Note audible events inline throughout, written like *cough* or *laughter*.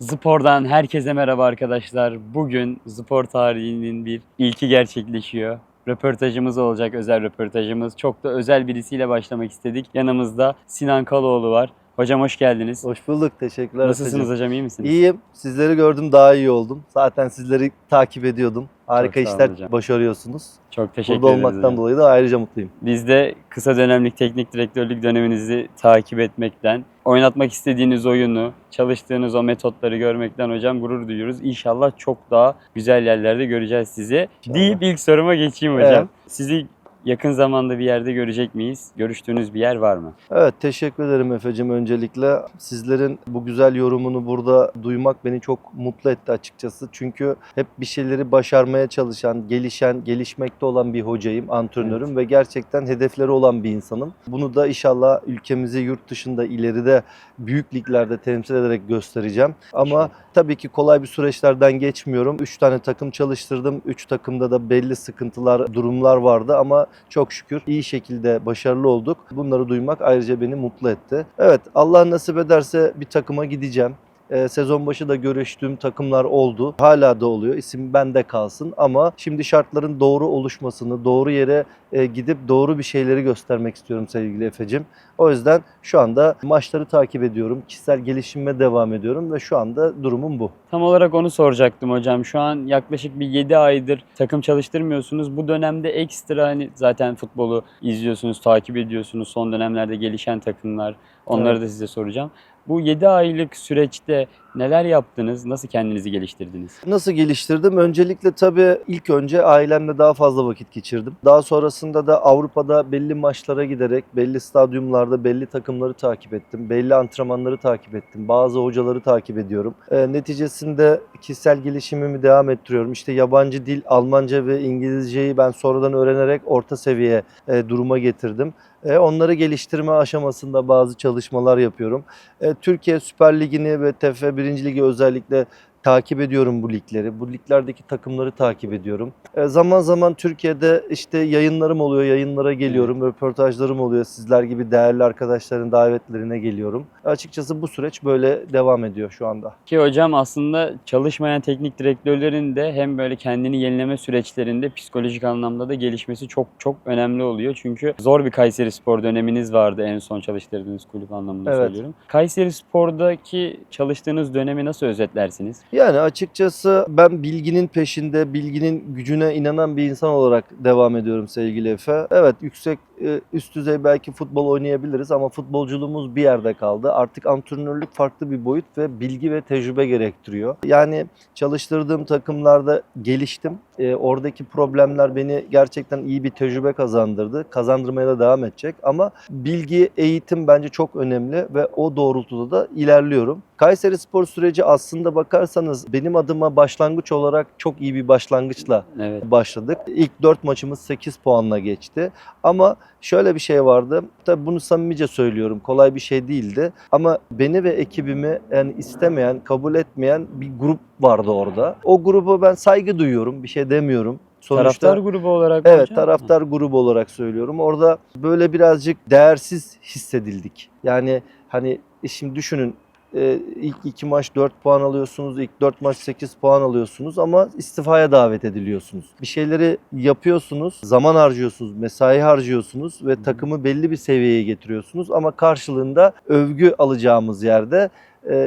Spor'dan herkese merhaba arkadaşlar. Bugün spor tarihinin bir ilki gerçekleşiyor. Röportajımız olacak, özel röportajımız. Çok da özel birisiyle başlamak istedik. Yanımızda Sinan Kaloğlu var. Hocam hoş geldiniz. Hoş bulduk. Teşekkürler. Nasılsınız Atacığım. hocam, iyi misiniz? İyiyim. Sizleri gördüm daha iyi oldum. Zaten sizleri takip ediyordum. Harika işler hocam. başarıyorsunuz. Çok teşekkür Burada ederiz olmaktan hocam. dolayı da ayrıca mutluyum. Biz de kısa dönemlik teknik direktörlük döneminizi takip etmekten, oynatmak istediğiniz oyunu, çalıştığınız o metotları görmekten hocam gurur duyuyoruz. İnşallah çok daha güzel yerlerde göreceğiz sizi. İnşallah. Deyip ilk soruma geçeyim hocam. Evet. Sizi yakın zamanda bir yerde görecek miyiz? Görüştüğünüz bir yer var mı? Evet teşekkür ederim Efe'cim öncelikle. Sizlerin bu güzel yorumunu burada duymak beni çok mutlu etti açıkçası. Çünkü hep bir şeyleri başarmaya çalışan, gelişen, gelişmekte olan bir hocayım, antrenörüm ve gerçekten hedefleri olan bir insanım. Bunu da inşallah ülkemizi yurt dışında ileride büyük liglerde temsil ederek göstereceğim. Ama tabii ki kolay bir süreçlerden geçmiyorum. 3 tane takım çalıştırdım. 3 takımda da belli sıkıntılar, durumlar vardı ama çok şükür iyi şekilde başarılı olduk. Bunları duymak ayrıca beni mutlu etti. Evet Allah nasip ederse bir takıma gideceğim. Ee, sezon başı da görüştüğüm takımlar oldu. Hala da oluyor. İsim bende kalsın ama şimdi şartların doğru oluşmasını, doğru yere e, gidip doğru bir şeyleri göstermek istiyorum sevgili Efe'cim. O yüzden şu anda maçları takip ediyorum. Kişisel gelişime devam ediyorum ve şu anda durumum bu. Tam olarak onu soracaktım hocam. Şu an yaklaşık bir 7 aydır takım çalıştırmıyorsunuz. Bu dönemde ekstra hani zaten futbolu izliyorsunuz, takip ediyorsunuz. Son dönemlerde gelişen takımlar. Onları Evet. da size soracağım. Bu 7 aylık süreçte neler yaptınız? Nasıl kendinizi geliştirdiniz? Nasıl geliştirdim? Öncelikle tabii ilk önce ailemle daha fazla vakit geçirdim. Daha sonrasında da Avrupa'da belli maçlara giderek, belli stadyumlarda belli takımları takip ettim. Belli antrenmanları takip ettim. Bazı hocaları takip ediyorum. Ee, neticesinde kişisel gelişimimi devam ettiriyorum. İşte yabancı dil, Almanca ve İngilizceyi ben sonradan öğrenerek orta seviye e, duruma getirdim. E, onları geliştirme aşamasında bazı çalışmalar yapıyorum. E, Türkiye Süper Ligi'ni ve TFF 1. Ligi özellikle takip ediyorum bu ligleri. Bu liglerdeki takımları takip ediyorum. E, zaman zaman Türkiye'de işte yayınlarım oluyor, yayınlara geliyorum, röportajlarım oluyor. Sizler gibi değerli arkadaşların davetlerine geliyorum. Açıkçası bu süreç böyle devam ediyor şu anda. Ki hocam aslında çalışmayan teknik direktörlerin de hem böyle kendini yenileme süreçlerinde psikolojik anlamda da gelişmesi çok çok önemli oluyor. Çünkü zor bir Kayseri Spor döneminiz vardı en son çalıştırdığınız kulüp anlamında Evet. söylüyorum. Kayseri Spor'daki çalıştığınız dönemi nasıl özetlersiniz? Yani açıkçası ben bilginin peşinde, bilginin gücüne inanan bir insan olarak devam ediyorum sevgili Efe. Evet yüksek e, üst düzey belki futbol oynayabiliriz ama futbolculuğumuz bir yerde kaldı. Artık antrenörlük farklı bir boyut ve bilgi ve tecrübe gerektiriyor. Yani çalıştırdığım takımlarda geliştim. E, oradaki problemler beni gerçekten iyi bir tecrübe kazandırdı. Kazandırmaya da devam edecek ama bilgi, eğitim bence çok önemli ve o doğrultuda da ilerliyorum. Kayseri Spor süreci aslında bakarsanız benim adıma başlangıç olarak çok iyi bir başlangıçla Evet. başladık. İlk 4 maçımız 8 puanla geçti. Ama şöyle bir şey vardı. Tabii bunu samimice söylüyorum. Kolay bir şey değildi. Ama beni ve ekibimi yani istemeyen, kabul etmeyen bir grup vardı orada. O gruba ben saygı duyuyorum. Bir şey demiyorum. Sonuçta Taraftar grubu olarak Evet hocam? taraftar grubu olarak söylüyorum. Orada böyle birazcık değersiz hissedildik. Yani hani e, şimdi düşünün e, ilk iki maç 4 puan alıyorsunuz, ilk 4 maç 8 puan alıyorsunuz ama istifaya davet ediliyorsunuz. Bir şeyleri yapıyorsunuz, zaman harcıyorsunuz, mesai harcıyorsunuz ve takımı belli bir seviyeye getiriyorsunuz ama karşılığında övgü alacağımız yerde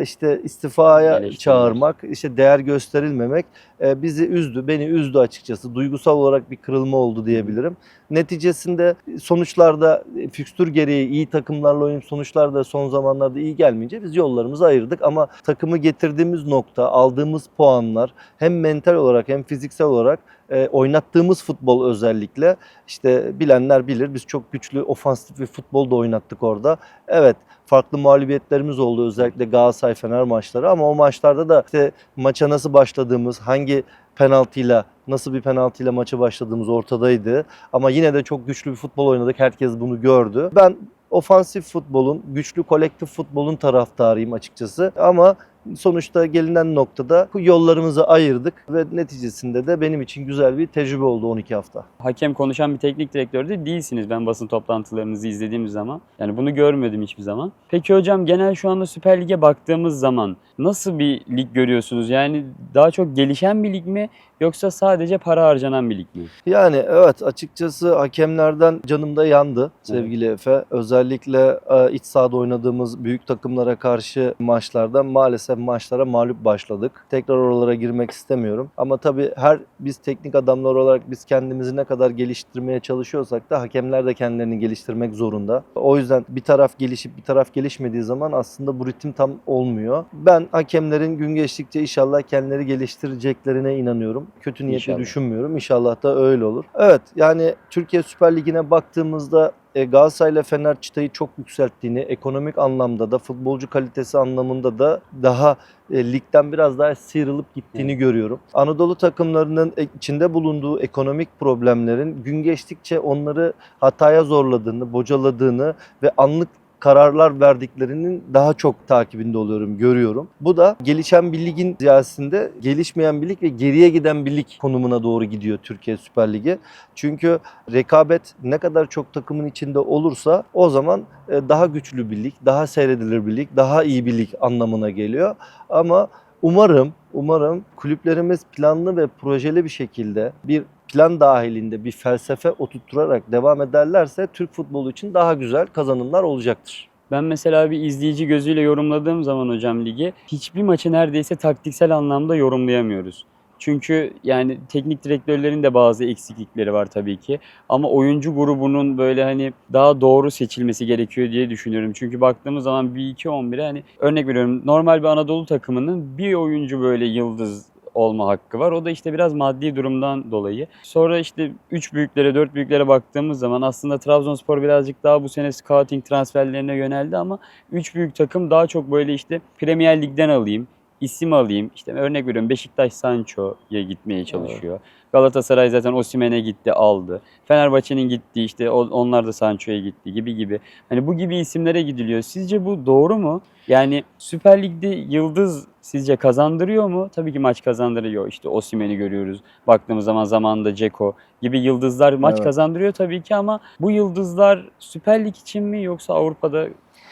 işte istifaya çağırmak, işte değer gösterilmemek e, bizi üzdü, beni üzdü açıkçası. Duygusal olarak bir kırılma oldu diyebilirim. Neticesinde sonuçlarda e, fikstür gereği iyi takımlarla oynayıp sonuçlar da son zamanlarda iyi gelmeyince biz yollarımızı ayırdık. Ama takımı getirdiğimiz nokta, aldığımız puanlar hem mental olarak hem fiziksel olarak e, oynattığımız futbol özellikle işte bilenler bilir biz çok güçlü ofansif bir futbol da oynattık orada. Evet farklı mağlubiyetlerimiz oldu özellikle Galatasaray Fener maçları ama o maçlarda da işte maça nasıl başladığımız, hangi penaltıyla nasıl bir penaltıyla maça başladığımız ortadaydı. Ama yine de çok güçlü bir futbol oynadık. Herkes bunu gördü. Ben ofansif futbolun, güçlü kolektif futbolun taraftarıyım açıkçası. Ama sonuçta gelinen noktada yollarımızı ayırdık ve neticesinde de benim için güzel bir tecrübe oldu 12 hafta. Hakem konuşan bir teknik direktör de değilsiniz ben basın toplantılarınızı izlediğim zaman. Yani bunu görmedim hiçbir zaman. Peki hocam genel şu anda Süper Lig'e baktığımız zaman nasıl bir lig görüyorsunuz? Yani daha çok gelişen bir lig mi yoksa sadece para harcanan bir lig mi? Yani evet açıkçası hakemlerden canım da yandı sevgili Efe. Özellikle e, iç sahada oynadığımız büyük takımlara karşı maçlarda maalesef maçlara mağlup başladık. Tekrar oralara girmek istemiyorum. Ama tabii her biz teknik adamlar olarak biz kendimizi ne kadar geliştirmeye çalışıyorsak da hakemler de kendilerini geliştirmek zorunda. O yüzden bir taraf gelişip bir taraf gelişmediği zaman aslında bu ritim tam olmuyor. Ben hakemlerin gün geçtikçe inşallah kendileri geliştireceklerine inanıyorum. Kötü niyetli İnşallah. düşünmüyorum. İnşallah da öyle olur. Evet yani Türkiye Süper Ligi'ne baktığımızda e, Galatasaray ile Fener çıtayı çok yükselttiğini, ekonomik anlamda da futbolcu kalitesi anlamında da daha e, ligden biraz daha sıyrılıp gittiğini Evet. görüyorum. Anadolu takımlarının e- içinde bulunduğu ekonomik problemlerin gün geçtikçe onları hataya zorladığını, bocaladığını ve anlık kararlar verdiklerinin daha çok takibinde oluyorum, görüyorum. Bu da gelişen bir ligin ziyadesinde gelişmeyen bir lig ve geriye giden bir lig konumuna doğru gidiyor Türkiye Süper Ligi. Çünkü rekabet ne kadar çok takımın içinde olursa o zaman e, daha güçlü bir lig, daha seyredilir bir lig, daha iyi bir lig anlamına geliyor. Ama umarım, umarım kulüplerimiz planlı ve projeli bir şekilde bir plan dahilinde bir felsefe oturtturarak devam ederlerse Türk futbolu için daha güzel kazanımlar olacaktır. Ben mesela bir izleyici gözüyle yorumladığım zaman hocam ligi hiçbir maçı neredeyse taktiksel anlamda yorumlayamıyoruz. Çünkü yani teknik direktörlerin de bazı eksiklikleri var tabii ki. Ama oyuncu grubunun böyle hani daha doğru seçilmesi gerekiyor diye düşünüyorum. Çünkü baktığımız zaman 1-2-11'e hani örnek veriyorum normal bir Anadolu takımının bir oyuncu böyle yıldız olma hakkı var. O da işte biraz maddi durumdan dolayı. Sonra işte 3 büyüklere 4 büyüklere baktığımız zaman aslında Trabzonspor birazcık daha bu sene scouting transferlerine yöneldi ama 3 büyük takım daha çok böyle işte Premier Lig'den alayım, isim alayım. İşte örnek veriyorum Beşiktaş Sancho'ya gitmeye çalışıyor. Galatasaray zaten Osimhen'e gitti aldı. Fenerbahçe'nin gittiği işte onlar da Sancho'ya gitti gibi gibi. Hani bu gibi isimlere gidiliyor. Sizce bu doğru mu? Yani Süper Lig'de yıldız sizce kazandırıyor mu? Tabii ki maç kazandırıyor. İşte Osimhen'i görüyoruz. Baktığımız zaman zamanında Ceko gibi yıldızlar maç Evet. kazandırıyor tabii ki ama bu yıldızlar Süper Lig için mi yoksa Avrupa'da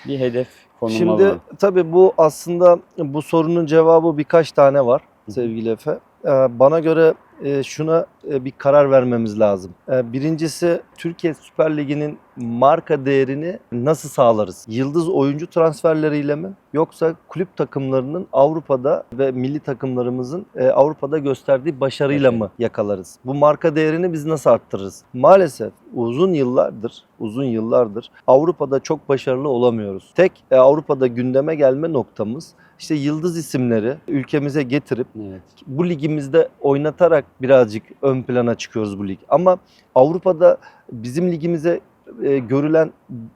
bir hedef konulmalı Şimdi mı? tabii bu aslında bu sorunun cevabı birkaç tane var sevgili Efe. Ee, Bana göre şuna e, bir karar vermemiz lazım. Ee, Birincisi Türkiye Süper Ligi'nin marka değerini nasıl sağlarız? Yıldız oyuncu transferleriyle mi? Yoksa kulüp takımlarının Avrupa'da ve milli takımlarımızın e, Avrupa'da gösterdiği başarıyla Başarı. mı yakalarız? Bu marka değerini biz nasıl arttırırız? Maalesef uzun yıllardır, uzun yıllardır Avrupa'da çok başarılı olamıyoruz. Tek e, Avrupa'da gündeme gelme noktamız işte yıldız isimleri ülkemize getirip Evet. bu ligimizde oynatarak birazcık ön plana çıkıyoruz bu lig. Ama Avrupa'da bizim ligimize e, görülen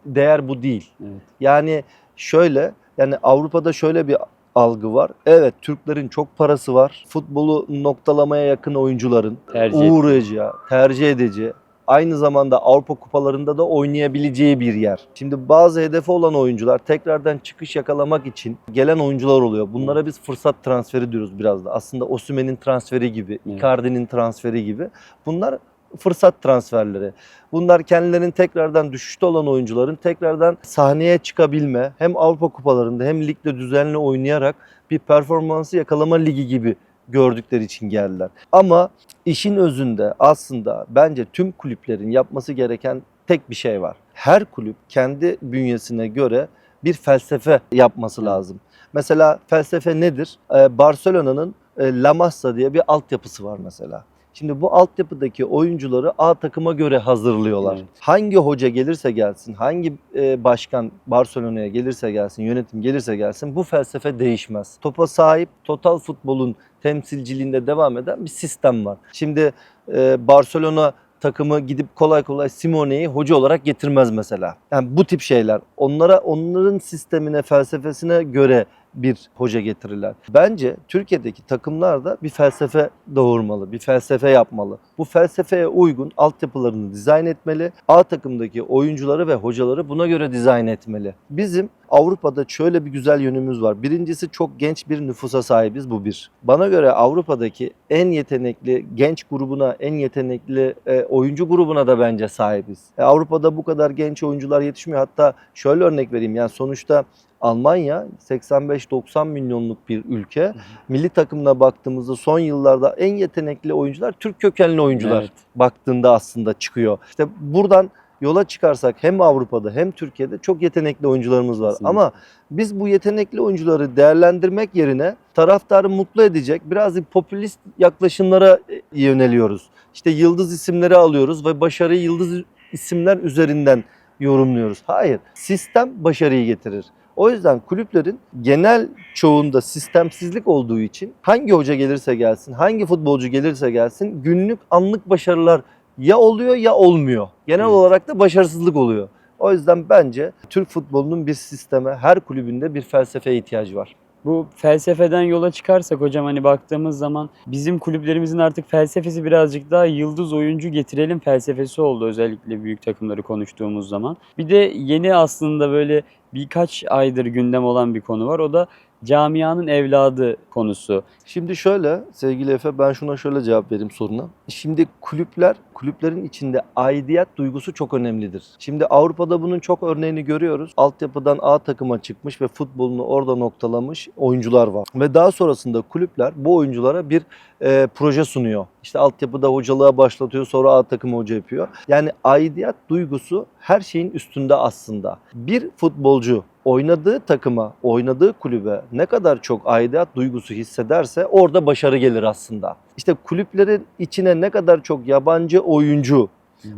değer bu değil. Evet. Yani şöyle yani Avrupa'da şöyle bir algı var. Evet Türklerin çok parası var. Futbolu noktalamaya yakın oyuncuların Tercih uğrayacağı, tercih edeceği aynı zamanda Avrupa kupalarında da oynayabileceği bir yer. Şimdi bazı hedefi olan oyuncular tekrardan çıkış yakalamak için gelen oyuncular oluyor. Bunlara biz fırsat transferi diyoruz biraz da. Aslında Osimhen'in transferi gibi. Icardi'nin transferi gibi. Bunlar fırsat transferleri. Bunlar kendilerinin tekrardan düşüşte olan oyuncuların tekrardan sahneye çıkabilme, hem Avrupa kupalarında hem ligde düzenli oynayarak bir performansı yakalama ligi gibi gördükleri için geldiler. Ama işin özünde aslında bence tüm kulüplerin yapması gereken tek bir şey var. Her kulüp kendi bünyesine göre bir felsefe yapması lazım. Mesela felsefe nedir? Ee, Barcelona'nın e, La Masia diye bir altyapısı var mesela. Şimdi bu altyapıdaki oyuncuları A takıma göre hazırlıyorlar. Evet. Hangi hoca gelirse gelsin, hangi e, başkan Barcelona'ya gelirse gelsin, yönetim gelirse gelsin bu felsefe değişmez. Topa sahip, total futbolun temsilciliğinde devam eden bir sistem var. Şimdi e, Barcelona takımı gidip kolay kolay Simone'yi hoca olarak getirmez mesela. Yani bu tip şeyler onlara onların sistemine, felsefesine göre bir hoca getirirler. Bence Türkiye'deki takımlar da bir felsefe doğurmalı, bir felsefe yapmalı. Bu felsefeye uygun altyapılarını dizayn etmeli. A takımdaki oyuncuları ve hocaları buna göre dizayn etmeli. Bizim Avrupa'da şöyle bir güzel yönümüz var. Birincisi çok genç bir nüfusa sahibiz bu bir. Bana göre Avrupa'daki en yetenekli genç grubuna, en yetenekli e, oyuncu grubuna da bence sahibiz. E, Avrupa'da bu kadar genç oyuncular yetişmiyor. Hatta şöyle örnek vereyim. Yani sonuçta Almanya 85-90 milyonluk bir ülke. Milli takımına baktığımızda son yıllarda en yetenekli oyuncular Türk kökenli oyuncular Evet. baktığında aslında çıkıyor. İşte buradan yola çıkarsak hem Avrupa'da hem Türkiye'de çok yetenekli oyuncularımız var. Kesinlikle. Ama biz bu yetenekli oyuncuları değerlendirmek yerine taraftarı mutlu edecek birazcık popülist yaklaşımlara e, yöneliyoruz. İşte yıldız isimleri alıyoruz ve başarıyı yıldız isimler üzerinden yorumluyoruz. Hayır, sistem başarıyı getirir. O yüzden kulüplerin genel çoğunda sistemsizlik olduğu için hangi hoca gelirse gelsin, hangi futbolcu gelirse gelsin günlük anlık başarılar ya oluyor ya olmuyor. Genel Evet. olarak da başarısızlık oluyor. O yüzden bence Türk futbolunun bir sisteme, her kulübünde bir felsefeye ihtiyacı var. Bu felsefeden yola çıkarsak hocam hani baktığımız zaman bizim kulüplerimizin artık felsefesi birazcık daha yıldız oyuncu getirelim felsefesi oldu özellikle büyük takımları konuştuğumuz zaman. Bir de yeni aslında böyle birkaç aydır gündem olan bir konu var. O da camianın evladı konusu. Şimdi şöyle sevgili Efe ben şuna şöyle cevap vereyim soruna. Şimdi kulüpler, kulüplerin içinde aidiyet duygusu çok önemlidir. Şimdi Avrupa'da bunun çok örneğini görüyoruz. Altyapıdan A takıma çıkmış ve futbolunu orada noktalamış oyuncular var. Ve daha sonrasında kulüpler bu oyunculara bir e, proje sunuyor. İşte altyapıda hocalığa başlatıyor sonra A takımı hoca yapıyor. Yani aidiyet duygusu her şeyin üstünde aslında. Bir futbolcu oynadığı takıma, oynadığı kulübe ne kadar çok aidiyet duygusu hissederse orada başarı gelir aslında. İşte kulüplerin içine ne kadar çok yabancı oyuncu,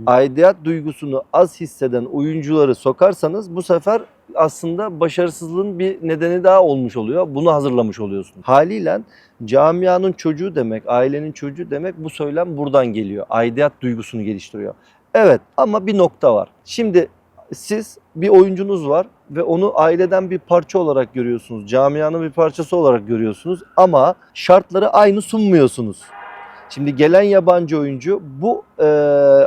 aidiyet duygusunu az hisseden oyuncuları sokarsanız bu sefer aslında başarısızlığın bir nedeni daha olmuş oluyor. Bunu hazırlamış oluyorsun. Haliyle camianın çocuğu demek, ailenin çocuğu demek bu söylem buradan geliyor. Aidiyet duygusunu geliştiriyor. Evet ama bir nokta var. Şimdi siz bir oyuncunuz var ve onu aileden bir parça olarak görüyorsunuz. Camianın bir parçası olarak görüyorsunuz ama şartları aynı sunmuyorsunuz. Şimdi gelen yabancı oyuncu bu e,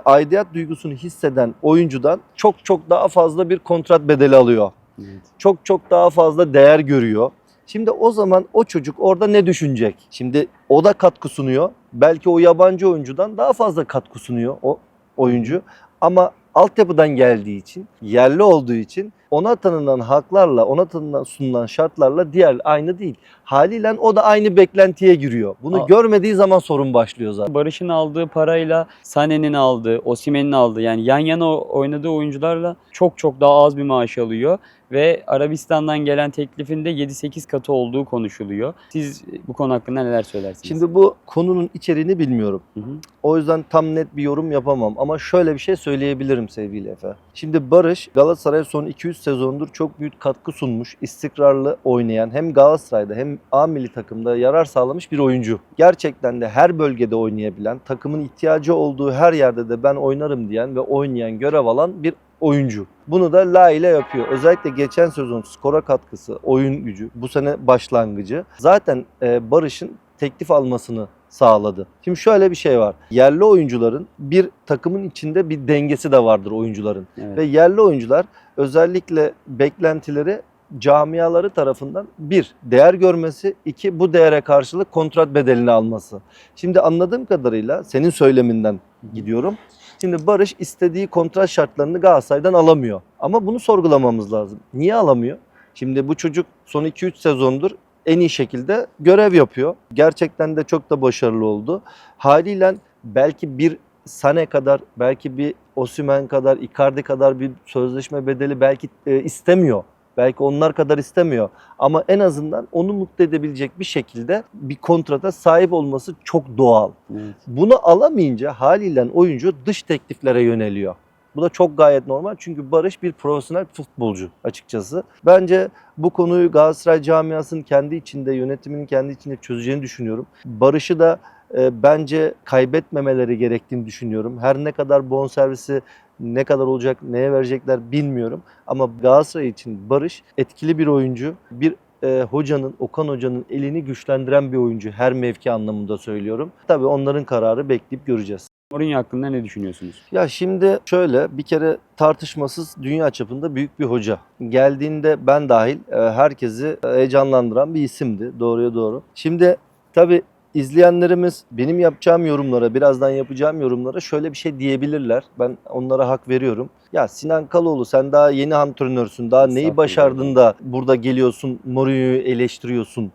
aidiyet duygusunu hisseden oyuncudan çok çok daha fazla bir kontrat bedeli alıyor. Evet. Çok çok daha fazla değer görüyor. Şimdi o zaman o çocuk orada ne düşünecek? Şimdi o da katkı sunuyor. Belki o yabancı oyuncudan daha fazla katkı sunuyor o oyuncu. Ama altyapıdan geldiği için, yerli olduğu için ona tanınan haklarla, ona tanınan sunulan şartlarla diğer aynı değil. Haliyle o da aynı beklentiye giriyor. Bunu Aa. görmediği zaman sorun başlıyor zaten. Barış'ın aldığı parayla Sané'nin aldığı, Osimhen'in aldığı yani yan yana oynadığı oyuncularla çok çok daha az bir maaş alıyor ve Arabistan'dan gelen teklifin de 7-8 katı olduğu konuşuluyor. Siz bu konu hakkında neler söylersiniz? Şimdi bu konunun içeriğini bilmiyorum. Hı hı. O yüzden tam net bir yorum yapamam ama şöyle bir şey söyleyebilirim sevgili Efe. Şimdi Barış Galatasaray son 200 sezondur çok büyük katkı sunmuş, istikrarlı oynayan hem Galatasaray'da hem A milli takımda yarar sağlamış bir oyuncu. Gerçekten de her bölgede oynayabilen, takımın ihtiyacı olduğu her yerde de ben oynarım diyen ve oynayan, görev alan bir oyuncu. Bunu da layığıyla yapıyor. Özellikle geçen sezon skora katkısı, oyun gücü, bu sene başlangıcı. Zaten e, Barış'ın teklif almasını sağladı. Şimdi şöyle bir şey var. Yerli oyuncuların bir takımın içinde bir dengesi de vardır oyuncuların. Evet. Ve yerli oyuncular özellikle beklentileri camiaları tarafından bir değer görmesi, iki bu değere karşılık kontrat bedelini alması. Şimdi anladığım kadarıyla senin söyleminden gidiyorum. Şimdi Barış istediği kontrat şartlarını Galatasaray'dan alamıyor. Ama bunu sorgulamamız lazım. Niye alamıyor? Şimdi bu çocuk son 2-3 sezondur en iyi şekilde görev yapıyor. Gerçekten de çok da başarılı oldu. Haliyle belki bir Sane kadar, belki bir Osimhen kadar, Icardi kadar bir sözleşme bedeli belki e, istemiyor. Belki onlar kadar istemiyor. Ama en azından onu mutlu edebilecek bir şekilde bir kontrata sahip olması çok doğal. Evet. Bunu alamayınca haliyle oyuncu dış tekliflere yöneliyor. Bu da çok gayet normal çünkü Barış bir profesyonel futbolcu açıkçası. Bence bu konuyu Galatasaray camiasının kendi içinde, yönetiminin kendi içinde çözeceğini düşünüyorum. Barış'ı da e, bence kaybetmemeleri gerektiğini düşünüyorum. Her ne kadar bonservisi ne kadar olacak, neye verecekler bilmiyorum. Ama Galatasaray için Barış etkili bir oyuncu, bir e, hocanın, Okan hocanın elini güçlendiren bir oyuncu. Her mevki anlamında söylüyorum. Tabii onların kararı bekleyip göreceğiz. Mourinho hakkında ne düşünüyorsunuz? Ya şimdi şöyle bir kere tartışmasız dünya çapında büyük bir hoca. Geldiğinde ben dahil e, herkesi heyecanlandıran bir isimdi. Doğruya doğru. Şimdi tabii izleyenlerimiz benim yapacağım yorumlara, birazdan yapacağım yorumlara şöyle bir şey diyebilirler. Ben onlara hak veriyorum. Ya Sinan Kaloğlu sen daha yeni antrenörsün. Daha neyi başardın da burada geliyorsun, Mourinho'yu eleştiriyorsun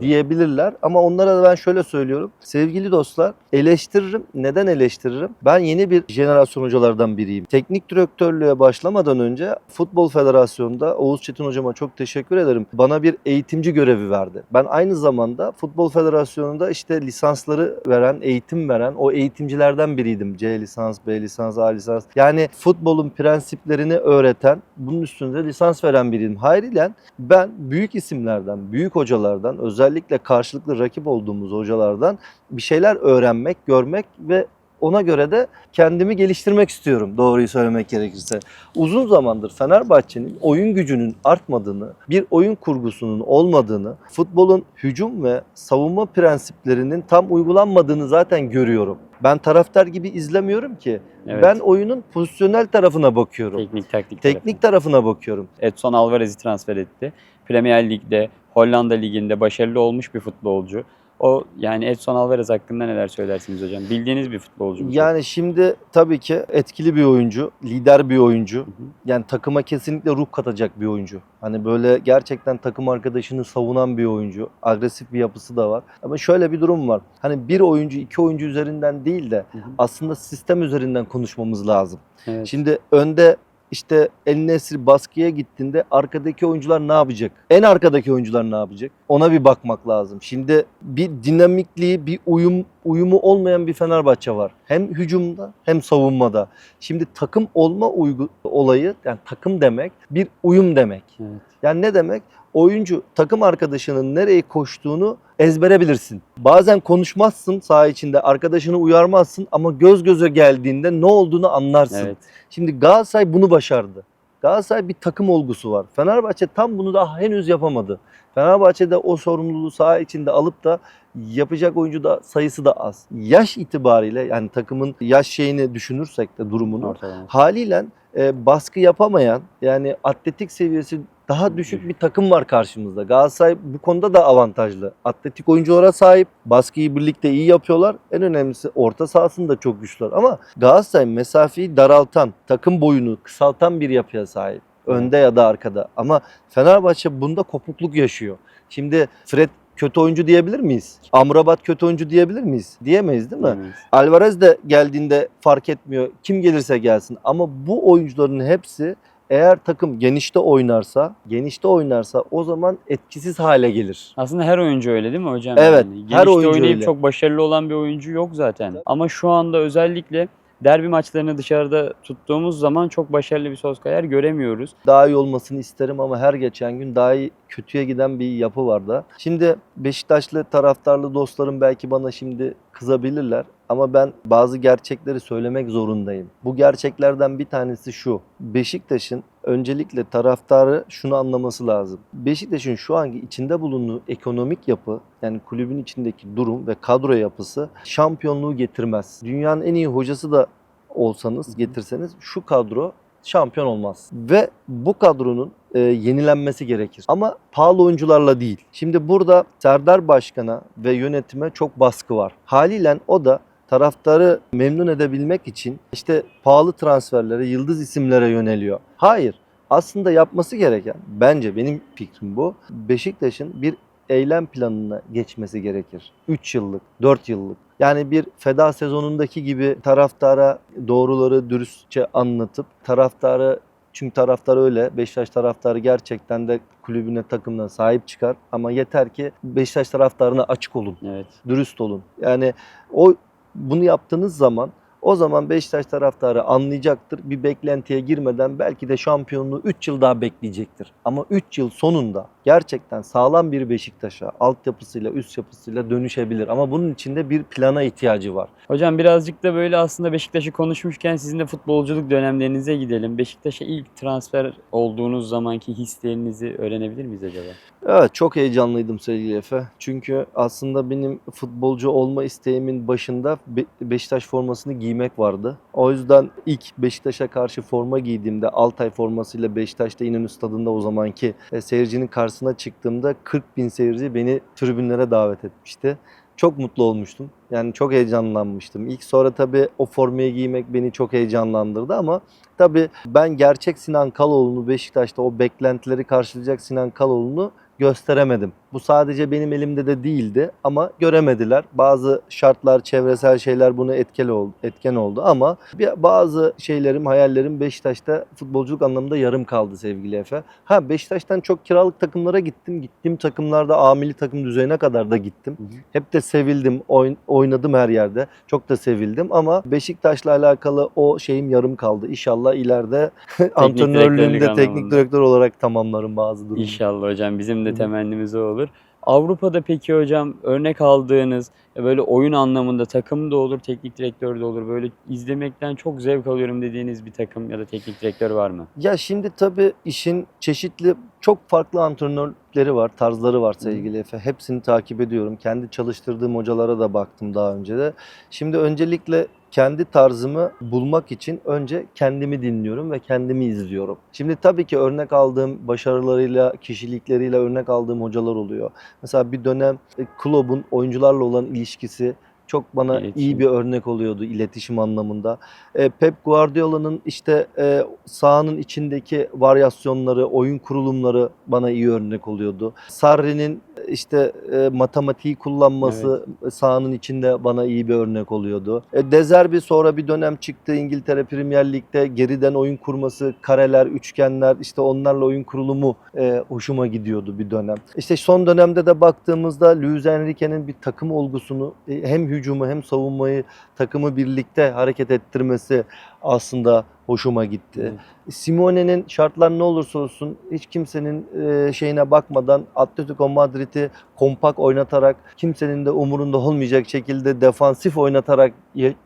diyebilirler. Ama onlara da ben şöyle söylüyorum. Sevgili dostlar eleştiririm. Neden eleştiririm? Ben yeni bir jenerasyon hocalardan biriyim. Teknik direktörlüğe başlamadan önce Futbol Federasyonu'nda Oğuz Çetin hocama çok teşekkür ederim. Bana bir eğitimci görevi verdi. Ben aynı zamanda Futbol Federasyonu'nda işte lisansları veren, eğitim veren o eğitimcilerden biriydim. C lisans, B lisans, A lisans. Yani futbolun prensiplerini öğreten, bunun üstünde lisans veren biriydim. Hayriyle ben büyük isimlerden, büyük hocalardan, özellikle karşılıklı rakip olduğumuz hocalardan bir şeyler öğrenmek, görmek ve ona göre de kendimi geliştirmek istiyorum doğruyu söylemek gerekirse. Uzun zamandır Fenerbahçe'nin oyun gücünün artmadığını, bir oyun kurgusunun olmadığını, futbolun hücum ve savunma prensiplerinin tam uygulanmadığını zaten görüyorum. Ben taraftar gibi izlemiyorum ki. Evet. Ben oyunun pozisyonel tarafına bakıyorum. teknik taktik Teknik tarafına bakıyorum. Edson Alvarez'i transfer etti. Premier Lig'de, Hollanda Ligi'nde başarılı olmuş bir futbolcu. O yani Edson Alvarez hakkında neler söylersiniz hocam? Bildiğiniz bir futbolcu mu? Yani şimdi tabii ki etkili bir oyuncu, lider bir oyuncu. Hı hı. Yani takıma kesinlikle ruh katacak bir oyuncu. Hani böyle gerçekten takım arkadaşını savunan bir oyuncu. Agresif bir yapısı da var. Ama şöyle bir durum var. Hani bir oyuncu iki oyuncu üzerinden değil de Hı hı. aslında sistem üzerinden konuşmamız lazım. Evet. Şimdi önde işte El Nesri baskıya gittiğinde arkadaki oyuncular ne yapacak? En arkadaki oyuncular ne yapacak? Ona bir bakmak lazım. Şimdi bir dinamikliği, bir uyum uyumu olmayan bir Fenerbahçe var. Hem hücumda hem savunmada. Şimdi takım olma uygu, olayı yani takım demek bir uyum demek. Evet. Yani ne demek? Oyuncu takım arkadaşının nereye koştuğunu ezbere bilirsin. Bazen konuşmazsın saha içinde, arkadaşını uyarmazsın ama göz göze geldiğinde ne olduğunu anlarsın. Evet. Şimdi Galatasaray bunu başardı. Galatasaray bir takım olgusu var. Fenerbahçe tam bunu daha henüz yapamadı. Fenerbahçe'de o sorumluluğu saha içinde alıp da yapacak oyuncu da sayısı da az. Yaş itibariyle yani takımın yaş şeyini düşünürsek de durumunu Ortalama. haliyle e, baskı yapamayan yani atletik seviyesi daha düşük bir takım var karşımızda. Galatasaray bu konuda da avantajlı. Atletik oyunculara sahip. Baskıyı birlikte iyi yapıyorlar. En önemlisi orta sahasında çok güçlüler. Ama Galatasaray mesafeyi daraltan, takım boyunu kısaltan bir yapıya sahip. Önde ya da arkada. Ama Fenerbahçe bunda kopukluk yaşıyor. Şimdi Fred kötü oyuncu diyebilir miyiz? Amrabat kötü oyuncu diyebilir miyiz? Diyemeyiz değil mi? Evet. Alvarez de geldiğinde fark etmiyor. Kim gelirse gelsin. Ama bu oyuncuların hepsi eğer takım genişte oynarsa, genişte oynarsa o zaman etkisiz hale gelir. Aslında her oyuncu öyle değil mi hocam? Evet, Yani her Genişte oyuncu oynayıp öyle. çok başarılı olan bir oyuncu yok zaten. Ama şu anda özellikle derbi maçlarını dışarıda tuttuğumuz zaman çok başarılı bir Solskjaer göremiyoruz. Daha iyi olmasını isterim ama her geçen gün daha iyi kötüye giden bir yapı var da. Şimdi Beşiktaşlı taraftarlı dostlarım belki bana şimdi kızabilirler ama ben bazı gerçekleri söylemek zorundayım. Bu gerçeklerden bir tanesi şu. Beşiktaş'ın öncelikle taraftarı şunu anlaması lazım. Beşiktaş'ın şu anki içinde bulunduğu ekonomik yapı yani kulübün içindeki durum ve kadro yapısı şampiyonluğu getirmez. Dünyanın en iyi hocası da olsanız getirseniz şu kadro şampiyon olmaz. Ve bu kadronun e, yenilenmesi gerekir. Ama pahalı oyuncularla değil. Şimdi burada Serdar Başkan'a ve yönetime çok baskı var. Haliyle o da taraftarı memnun edebilmek için işte pahalı transferlere, yıldız isimlere yöneliyor. Hayır. Aslında yapması gereken bence benim fikrim bu. Beşiktaş'ın bir eylem planına geçmesi gerekir. 3 yıllık, 4 yıllık. Yani bir feda sezonundaki gibi taraftara doğruları dürüstçe anlatıp taraftarı çünkü taraftar öyle. Beşiktaş taraftarı gerçekten de kulübüne, takımına sahip çıkar. Ama yeter ki Beşiktaş taraftarına açık olun Evet. dürüst olun. Yani o bunu yaptığınız zaman O zaman Beşiktaş taraftarı anlayacaktır. Bir beklentiye girmeden belki de şampiyonluğu 3 yıl daha bekleyecektir. Ama 3 yıl sonunda gerçekten sağlam bir Beşiktaş'a altyapısıyla, üst yapısıyla dönüşebilir. Ama bunun için de bir plana ihtiyacı var. Hocam birazcık da böyle aslında Beşiktaş'ı konuşmuşken sizin de futbolculuk dönemlerinize gidelim. Beşiktaş'a ilk transfer olduğunuz zamanki hislerinizi öğrenebilir miyiz acaba? Evet çok heyecanlıydım sevgili Efe. Çünkü aslında benim futbolcu olma isteğimin başında Be- Beşiktaş formasını giymek vardı. O yüzden ilk Beşiktaş'a karşı forma giydiğimde Altay formasıyla Beşiktaş'ta İnönü Stadı'nda o zamanki e, seyircinin karşısına çıktığımda 40 bin seyirci beni tribünlere davet etmişti. Çok mutlu olmuştum. Yani çok heyecanlanmıştım. İlk sonra tabii o formayı giymek beni çok heyecanlandırdı ama tabii ben gerçek Sinan Kaloğlu'nu Beşiktaş'ta o beklentileri karşılayacak Sinan Kaloğlu'nu gösteremedim. Bu sadece benim elimde de değildi ama göremediler. Bazı şartlar, çevresel şeyler bunu etkili oldu, etken oldu ama bir, bazı şeylerim, hayallerim Beşiktaş'ta futbolculuk anlamında yarım kaldı sevgili Efe. Ha Beşiktaş'tan çok kiralık takımlara gittim. Gittiğim takımlarda A milli takım düzeyine kadar da gittim. Hı hı. Hep de sevildim, oyn- oynadım her yerde. Çok da sevildim ama Beşiktaş'la alakalı o şeyim yarım kaldı. İnşallah ileride *laughs* antrenörlüğümde teknik direktör olarak tamamlarım bazı durumları. İnşallah hocam bizim Hı de temennimiz o olur. Avrupa'da peki hocam örnek aldığınız e, böyle oyun anlamında takım da olur, teknik direktör de olur. Böyle izlemekten çok zevk alıyorum dediğiniz bir takım ya da teknik direktör var mı? Ya şimdi tabii işin çeşitli çok farklı antrenörleri var, tarzları var sevgili Efe. Hepsini takip ediyorum. Kendi çalıştırdığım hocalara da baktım daha önce de. Şimdi öncelikle kendi tarzımı bulmak için önce kendimi dinliyorum ve kendimi izliyorum. Şimdi tabii ki örnek aldığım başarılarıyla, kişilikleriyle örnek aldığım hocalar oluyor. Mesela bir dönem e, kulübün oyuncularla olan ilişkisi çok bana İletişim. iyi bir örnek oluyordu iletişim anlamında. E, Pep Guardiola'nın işte e, sahanın içindeki varyasyonları, oyun kurulumları bana iyi örnek oluyordu. Sarri'nin işte e, matematiği kullanması sahanın içinde bana iyi bir örnek oluyordu. E, De Zerbi sonra bir dönem çıktı İngiltere Premier Lig'de geriden oyun kurması, kareler, üçgenler işte onlarla oyun kurulumu e, hoşuma gidiyordu bir dönem. İşte son dönemde de baktığımızda Luis Enrique'nin bir takım olgusunu e, hem hücumu hem savunmayı takımı birlikte hareket ettirmesi aslında hoşuma gitti. Evet. Simone'nin şartlar ne olursa olsun hiç kimsenin e, şeyine bakmadan Atletico Madrid'i kompak oynatarak kimsenin de umurunda olmayacak şekilde defansif oynatarak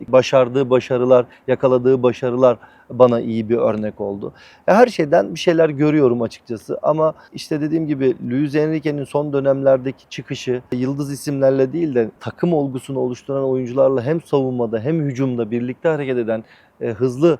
başardığı başarılar, yakaladığı başarılar bana iyi bir örnek oldu. E, Her şeyden bir şeyler görüyorum açıkçası ama işte dediğim gibi Luis Enrique'nin son dönemlerdeki çıkışı yıldız isimlerle değil de takım olgusunu oluşturan oyuncularla hem savunmada hem hücumda birlikte hareket eden e, hızlı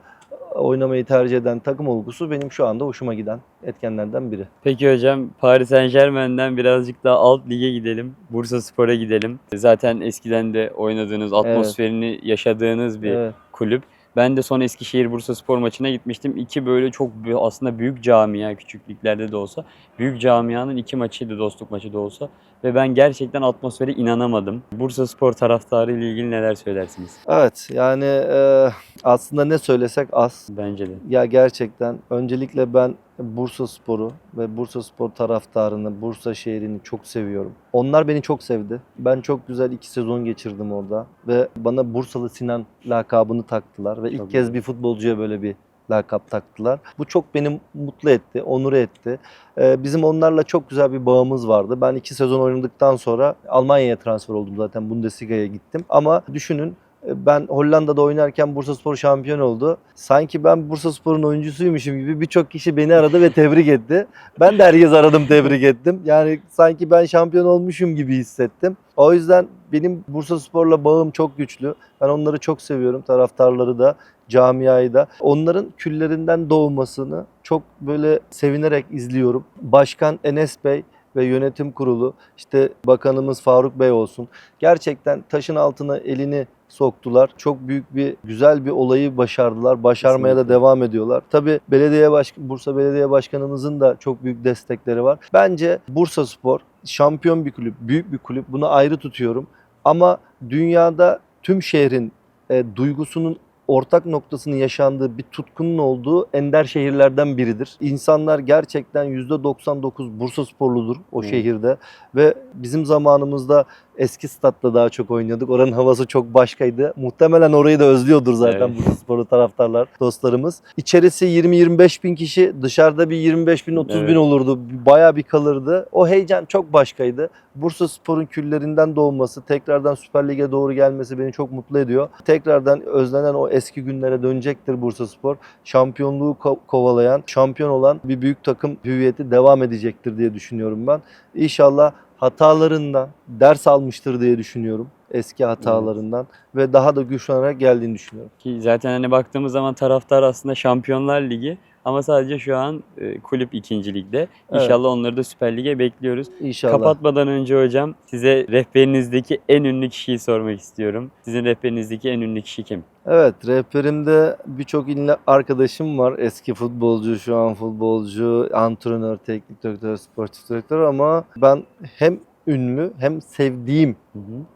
oynamayı tercih eden takım olgusu benim şu anda hoşuma giden etkenlerden biri. Peki hocam Paris Saint Germain'den birazcık daha alt lige gidelim. Bursa Spor'a gidelim. Zaten eskiden de oynadığınız, atmosferini yaşadığınız bir Evet. kulüp. Ben de son Eskişehir Bursa Spor maçına gitmiştim. İki böyle çok aslında büyük camia küçüklüklerde de olsa. Büyük camianın iki maçıydı dostluk maçı da olsa. Ve ben gerçekten atmosfere inanamadım. Bursa Spor taraftarı ile ilgili neler söylersiniz? Evet yani e, aslında ne söylesek az. Bence de. Ya gerçekten öncelikle ben Bursa Spor'u ve Bursa Spor taraftarını, Bursa şehrini çok seviyorum. Onlar beni çok sevdi. Ben çok güzel iki sezon geçirdim orada ve bana Bursalı Sinan lakabını taktılar ve ilk Çok kez bir futbolcuya böyle bir lakap taktılar. Bu çok beni mutlu etti, onur etti. Ee, bizim onlarla çok güzel bir bağımız vardı. Ben iki sezon oynadıktan sonra Almanya'ya transfer oldum zaten Bundesliga'ya gittim. Ama düşünün ben Hollanda'da oynarken Bursaspor şampiyon oldu. Sanki ben Bursaspor'un oyuncusuymuşum gibi birçok kişi beni aradı ve tebrik etti. Ben de herkes aradım tebrik ettim. Yani sanki ben şampiyon olmuşum gibi hissettim. O yüzden benim Bursaspor'la bağım çok güçlü. Ben onları çok seviyorum. Taraftarları da, camiayı da. Onların küllerinden doğmasını çok böyle sevinerek izliyorum. Başkan Enes Bey ve yönetim kurulu, işte bakanımız Faruk Bey olsun. Gerçekten taşın altına elini soktular. Çok büyük bir güzel bir olayı başardılar. Başarmaya da Kesinlikle. devam ediyorlar. Tabii belediye baş Bursa Belediye Başkanımızın da çok büyük destekleri var. Bence Bursa Spor şampiyon bir kulüp, büyük bir kulüp. Bunu ayrı tutuyorum. Ama dünyada tüm şehrin e, duygusunun ortak noktasının yaşandığı bir tutkunun olduğu ender şehirlerden biridir. İnsanlar gerçekten %99 Bursa sporludur o Evet. şehirde ve bizim zamanımızda eski statta daha çok oynuyorduk. Oranın havası çok başkaydı. Muhtemelen orayı da özlüyordur zaten Evet. Bursa Sporu taraftarlar, dostlarımız. İçerisi 20-25 bin kişi, dışarıda bir 25 bin 30 bin Evet. olurdu. Bayağı bir kalırdı. O heyecan çok başkaydı. Bursa Spor'un küllerinden doğması, tekrardan Süper Lig'e doğru gelmesi beni çok mutlu ediyor. Tekrardan özlenen o eski günlere dönecektir Bursa Spor. Şampiyonluğu ko- kovalayan, şampiyon olan bir büyük takım hüviyeti devam edecektir diye düşünüyorum ben. İnşallah hatalarından ders almıştır diye düşünüyorum. Eski hatalarından ve daha da güçlenerek geldiğini düşünüyorum. Ki zaten hani baktığımız zaman taraftar aslında Şampiyonlar Ligi ama sadece şu an e, kulüp ikinci ligde. İnşallah onları da Süper Lig'e bekliyoruz. İnşallah. Kapatmadan önce hocam size rehberinizdeki en ünlü kişiyi sormak istiyorum. Sizin rehberinizdeki en ünlü kişi kim? Evet, rehberimde birçok ünlü arkadaşım var. Eski futbolcu, şu an futbolcu, antrenör, teknik direktör, sportif direktör ama ben hem ünlü hem sevdiğim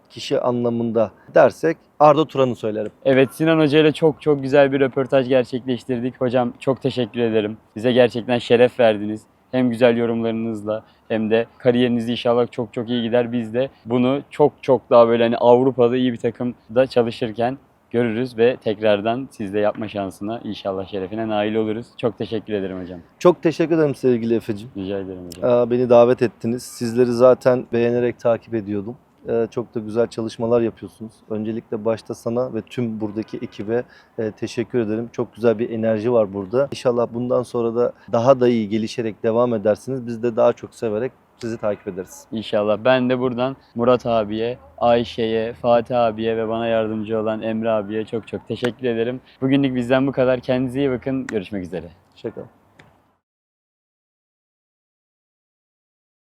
kişi anlamında dersek Arda Turan'ı söylerim. Evet Sinan Hoca ile çok çok güzel bir röportaj gerçekleştirdik. Hocam çok teşekkür ederim. Bize gerçekten şeref verdiniz. Hem güzel yorumlarınızla hem de kariyeriniz inşallah çok çok iyi gider. Biz de bunu çok çok daha böyle hani Avrupa'da iyi bir takımda çalışırken görürüz ve tekrardan sizle yapma şansına inşallah şerefine nail oluruz. Çok teşekkür ederim hocam. Çok teşekkür ederim sevgili Efe'cim. Rica ederim hocam. Ee, Beni davet ettiniz. Sizleri zaten beğenerek takip ediyordum. Ee, Çok da güzel çalışmalar yapıyorsunuz. Öncelikle başta sana ve tüm buradaki ekibe e, teşekkür ederim. Çok güzel bir enerji var burada. İnşallah bundan sonra da daha da iyi gelişerek devam edersiniz. Biz de daha çok severek sizi takip ederiz. İnşallah. Ben de buradan Murat abiye, Ayşe'ye, Fatih abiye ve bana yardımcı olan Emre abiye çok çok teşekkür ederim. Bugünlük bizden bu kadar. Kendinize iyi bakın. Görüşmek üzere. Şaka.